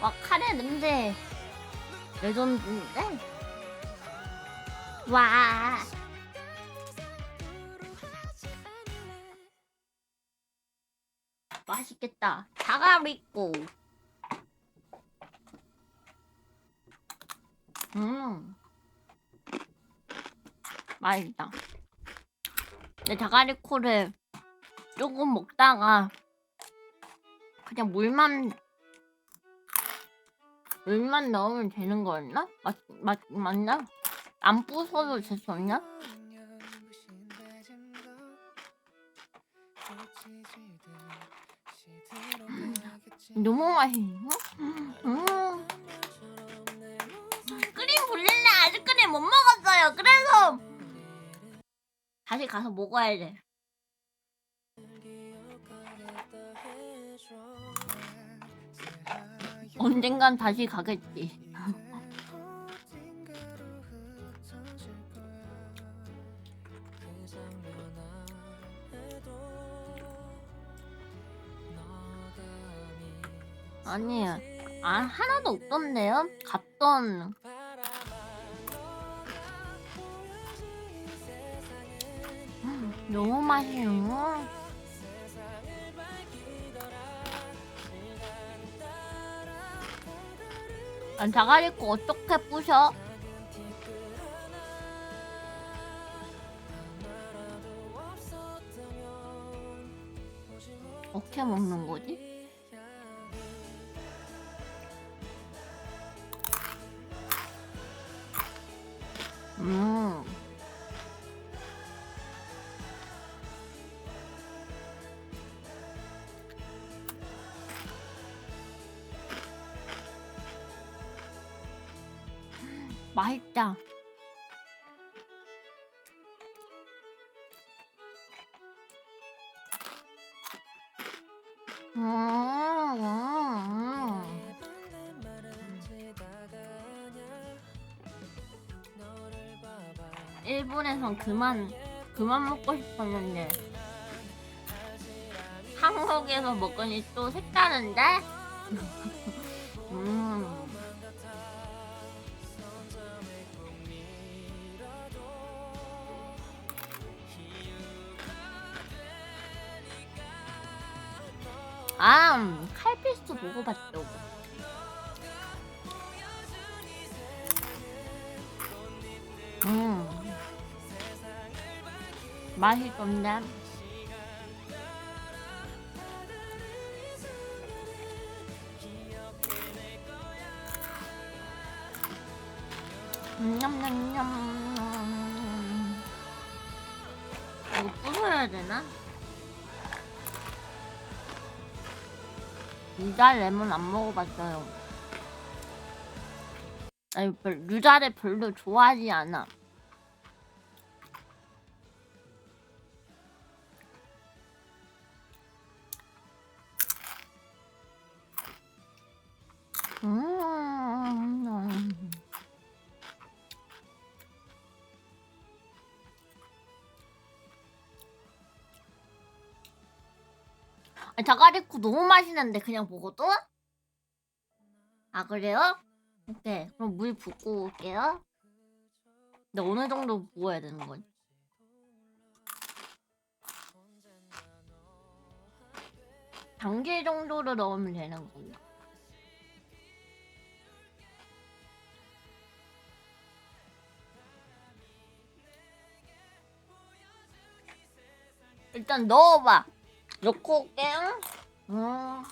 와 카레 냄새. 레전드인데? 와. 맛있겠다. 사과있고. 음. 맛있다. 내 자가리코를 조금 먹다가 그냥 물만 물만 넣으면 되는 거였나? 맞, 맞, 맞나? 안 부숴도 됐었나? 너무 맛있어. 음. 끓임 불릴래 아직 끓임 못 먹었어요. 그래서 다시 가서 먹어야 돼. 언젠간 다시 가겠지. 아니, 아 하나도 없던데요? 갔던 음, 너무 맛있어. 아, 자가리코 어떻게 부셔? 어떻게 먹는 거지? 맛있다. 음. 일본에선 그만 그만 먹고 싶었는데 한국에서 먹으니 또 색다른데? 음. 아, 음, 칼피스 먹어봤죠. 음. 맛있던데? 냠냠냠. 이거 부숴야 되나? 유자 레몬 안 먹어봤어요. 아니, 별, 유자를 별로 좋아하지 않아. 아, 자가리코 너무 맛있는데 그냥 먹어도? 아 그래요? 오케이 그럼 물 붓고 올게요 근데 어느 정도 부어야 되는 거지? 단계 정도로 넣으면 되는 건가? 일단 넣어봐 넣고 올게요 음.